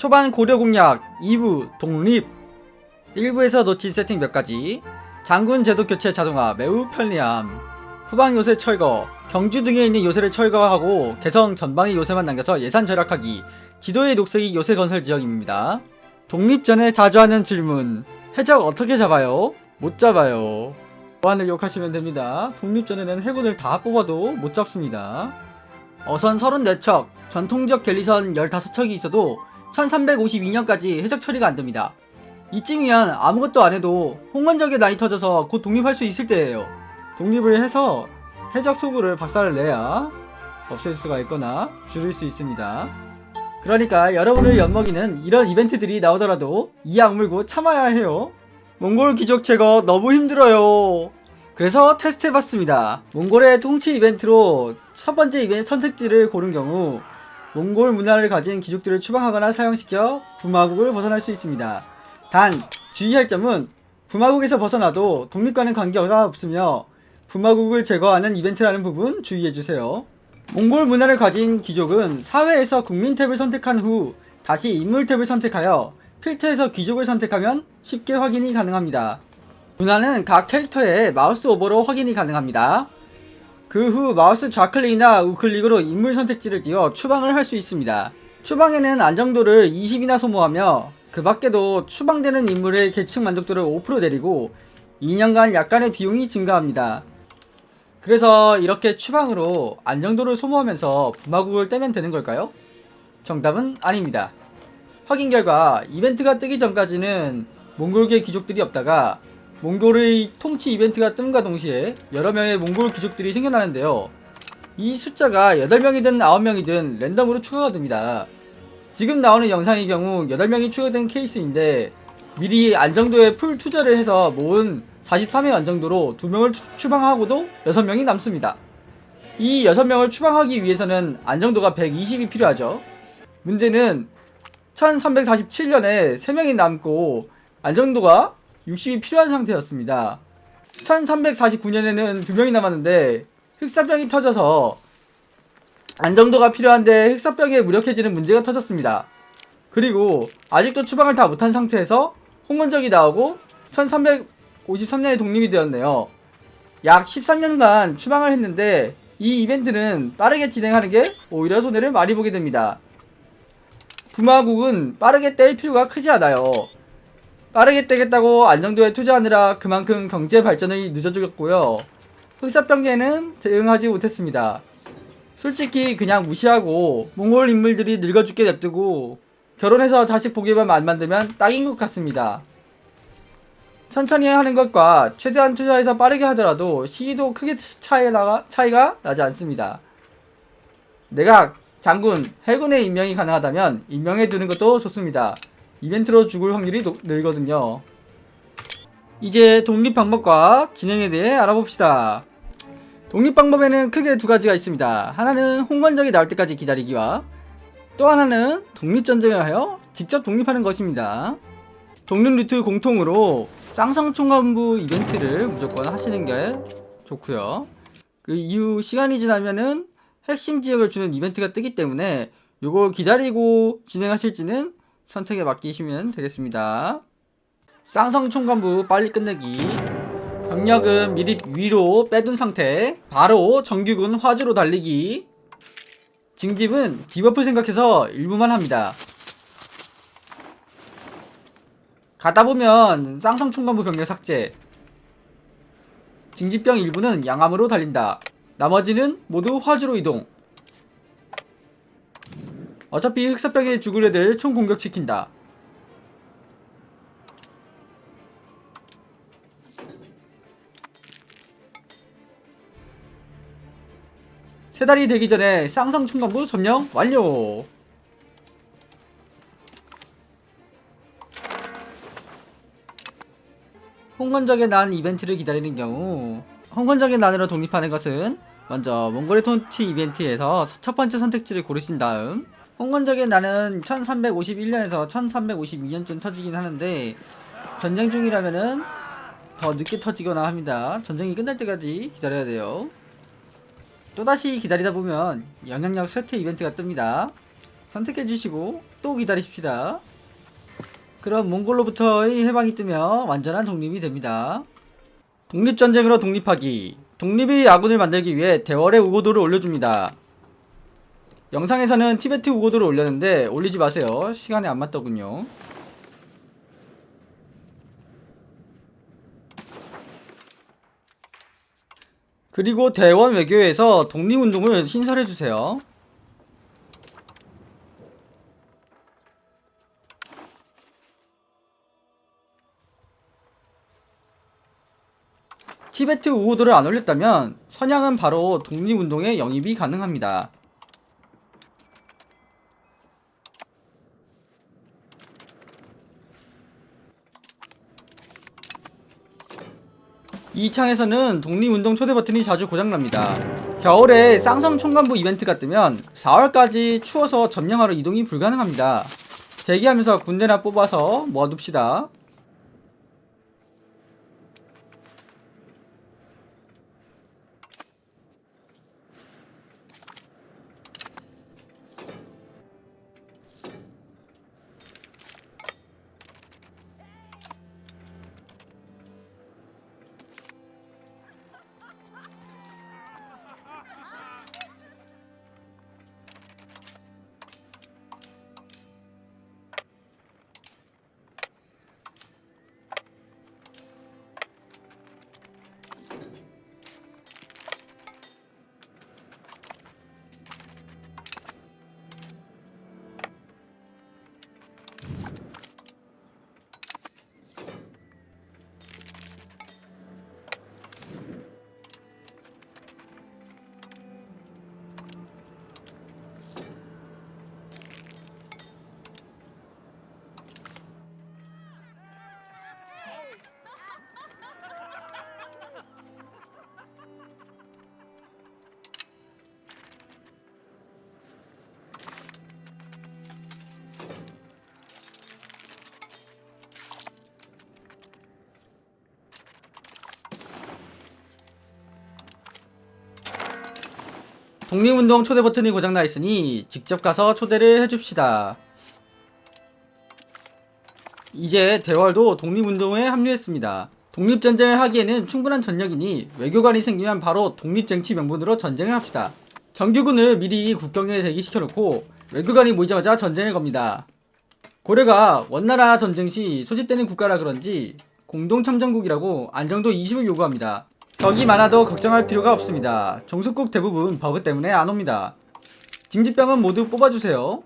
초반 고려 공략 2부 독립. 1부에서 놓친 세팅 몇 가지. 장군 제도 교체 자동화 매우 편리함. 후방 요새 철거 경주 등에 있는 요새를 철거하고 개성 전방의 요새만 남겨서 예산 절약하기 지도의 녹색이 요새 건설 지역입니다. 독립 전에 자주 하는 질문 해적 어떻게 잡아요? 못 잡아요. 보안을 욕하시면 됩니다. 독립 전에는 해군을 다 뽑아도 못 잡습니다. 어선 34척 전통적 갤리선 15척이 있어도 1352년까지 해적 처리가 안됩니다. 이쯤이면 아무것도 안해도 홍건적의 난이 터져서 곧 독립할 수 있을 때예요. 독립을 해서 해적 소굴을 박살을 내야 없앨 수가 있거나 줄일 수 있습니다. 그러니까 여러분을 엿먹이는 이런 이벤트들이 나오더라도 이 악물고 참아야 해요. 몽골 귀족 제거 너무 힘들어요. 그래서 테스트 해봤습니다. 몽골의 통치 이벤트로 첫 번째 이벤트 선택지를 고른 경우 몽골 문화를 가진 귀족들을 추방하거나 사용시켜 부마국을 벗어날 수 있습니다. 단 주의할 점은 부마국에서 벗어나도 독립과는 관계가 없으며 부마국을 제거하는 이벤트라는 부분 주의해주세요. 몽골 문화를 가진 귀족은 사회에서 국민 탭을 선택한 후 다시 인물 탭을 선택하여 필터에서 귀족을 선택하면 쉽게 확인이 가능합니다. 문화는 각 캐릭터의 마우스 오버로 확인이 가능합니다. 그 후 마우스 좌클릭이나 우클릭으로 인물 선택지를 띄워 추방을 할 수 있습니다. 추방에는 안정도를 20이나 소모하며 그 밖에도 추방되는 인물의 계층 만족도를 5% 내리고 2년간 약간의 비용이 증가합니다. 그래서 이렇게 추방으로 안정도를 소모하면서 부마국을 떼면 되는 걸까요? 정답은 아닙니다. 확인 결과 이벤트가 뜨기 전까지는 몽골계 귀족들이 없다가 몽골의 통치 이벤트가 뜸과 동시에 여러 명의 몽골 귀족들이 생겨나는데요. 이 숫자가 8명이든 9명이든 랜덤으로 추가가 됩니다. 지금 나오는 영상의 경우 8명이 추가된 케이스인데 미리 안정도에 풀 투자를 해서 모은 43회 안정도로 2명을 추방하고도 6명이 남습니다. 이 6명을 추방하기 위해서는 안정도가 120이 필요하죠. 문제는 1347년에 3명이 남고 안정도가 60이 필요한 상태였습니다. 1349년에는 2명이 남았는데 흑사병이 터져서 안정도가 필요한데 흑사병에 무력해지는 문제가 터졌습니다. 그리고 아직도 추방을 다 못한 상태에서 홍건적이 나오고 1353년에 독립이 되었네요. 약 13년간 추방을 했는데 이 이벤트는 빠르게 진행하는 게 오히려 손해를 많이 보게 됩니다. 부마국은 빠르게 뗄 필요가 크지 않아요. 빠르게 떼겠다고 안정도에 투자하느라 그만큼 경제 발전이 늦어졌고요. 흑사병계는 대응하지 못했습니다. 솔직히 그냥 무시하고 몽골 인물들이 늙어 죽게 냅두고 결혼해서 자식 보기만 안 만들면 딱인 것 같습니다. 천천히 하는 것과 최대한 투자해서 빠르게 하더라도 시기도 크게 차이가, 차이가 나지 않습니다. 내가 장군, 해군의 임명이 가능하다면 임명해 두는 것도 좋습니다. 이벤트로 죽을 확률이 높- 늘거든요. 이제 독립 방법과 진행에 대해 알아봅시다. 독립 방법에는 크게 두 가지가 있습니다. 하나는 홍건적이 나올 때까지 기다리기와 또 하나는 독립전쟁을 하여 직접 독립하는 것입니다. 독립 루트 공통으로 쌍성총관부 이벤트를 무조건 하시는 게 좋고요. 그 이후 시간이 지나면은 핵심 지역을 주는 이벤트가 뜨기 때문에 요걸 기다리고 진행하실지는 선택에 맡기시면 되겠습니다. 쌍성총관부 빨리 끝내기 병력은 미리 위로 빼둔 상태 바로 정규군 화주로 달리기 징집은 디버프 생각해서 일부만 합니다. 가다 보면 쌍성총관부 병력 삭제 징집병 일부는 양암으로 달린다. 나머지는 모두 화주로 이동. 어차피 흑사병에 죽을 애들 총 공격시킨다. 세 달이 되기 전에 쌍성 총관부 점령 완료. 홍건적의 난 이벤트를 기다리는 경우 홍건적의 난으로 독립하는 것은 먼저 몽골의 통치 이벤트에서 첫 번째 선택지를 고르신 다음 홍건적의 난은 1351년에서 1352년쯤 터지긴 하는데 전쟁 중이라면은 더 늦게 터지거나 합니다. 전쟁이 끝날 때까지 기다려야 돼요. 또다시 기다리다 보면 영향력 쇠퇴 이벤트가 뜹니다. 선택해 주시고 또 기다리십시다. 그럼 몽골로부터의 해방이 뜨면 완전한 독립이 됩니다. 독립전쟁으로 독립하기. 독립의 아군을 만들기 위해 대월의 우고도를 올려줍니다. 영상에서는 티베트 우고도를 올렸는데 올리지 마세요. 시간에 안 맞더군요. 그리고 대원 외교에서 독립운동을 신설해주세요. 티베트 우호도를 안 올렸다면 선양은 바로 독립운동에 영입이 가능합니다. 이 창에서는 독립운동 초대 버튼이 자주 고장납니다. 겨울에 쌍성 총관부 이벤트가 뜨면 4월까지 추워서 점령하러 이동이 불가능합니다. 대기하면서 군대나 뽑아서 모아둡시다. 독립운동 초대 버튼이 고장나 있으니 직접 가서 초대를 해줍시다. 이제 대월도 독립운동에 합류했습니다. 독립전쟁을 하기에는 충분한 전력이니 외교관이 생기면 바로 독립쟁취 명분으로 전쟁을 합시다. 정규군을 미리 국경에 대기시켜놓고 외교관이 모이자마자 전쟁을 겁니다. 고려가 원나라 전쟁 시 소집되는 국가라 그런지 공동참전국이라고 안정도 20을 요구합니다. 적이 많아도 걱정할 필요가 없습니다. 종속국 대부분 버그 때문에 안 옵니다. 징집병은 모두 뽑아주세요.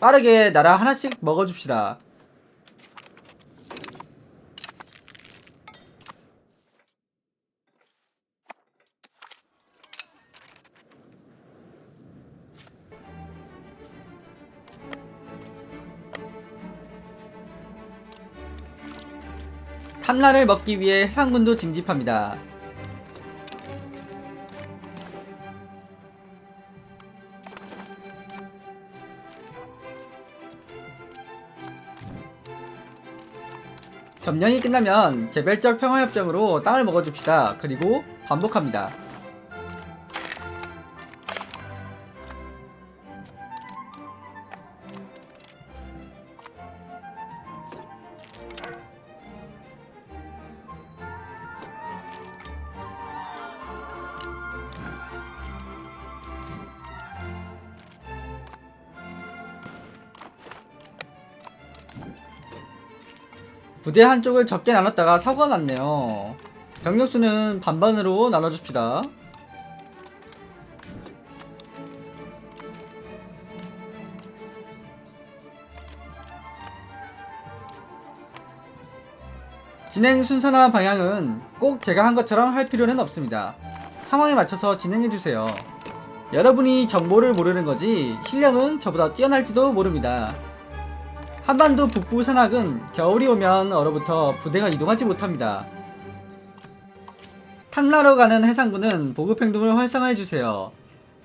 빠르게 나라 하나씩 먹어줍시다. 탐라를 먹기 위해 해상군도 징집합니다. 점령이 끝나면 개별적 평화협정으로 땅을 먹어줍시다. 그리고 반복합니다. 부대 한쪽을 적게 나눴다가 사고가 났네요. 병력수는 반반으로 나눠줍시다. 진행 순서나 방향은 꼭 제가 한 것처럼 할 필요는 없습니다. 상황에 맞춰서 진행해주세요. 여러분이 정보를 모르는 거지 실력은 저보다 뛰어날지도 모릅니다. 한반도 북부 산악은 겨울이 오면 얼어붙어 부대가 이동하지 못합니다. 탐라로 가는 해상군은 보급 행동을 활성화해주세요.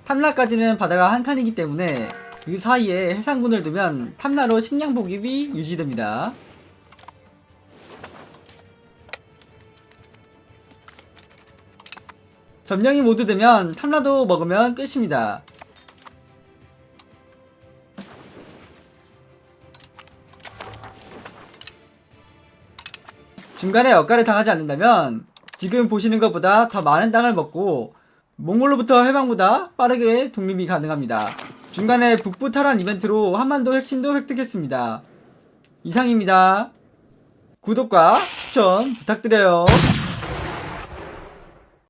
탐라까지는 바다가 한 칸이기 때문에 그 사이에 해상군을 두면 탐라로 식량 보급이 유지됩니다. 점령이 모두 되면 탐라도 먹으면 끝입니다. 중간에 역가를 당하지 않는다면 지금 보시는 것보다 더 많은 땅을 먹고 몽골로부터 해방보다 빠르게 독립이 가능합니다. 중간에 북부 탈환 이벤트로 한반도 핵심도 획득했습니다. 이상입니다. 구독과 추천 부탁드려요.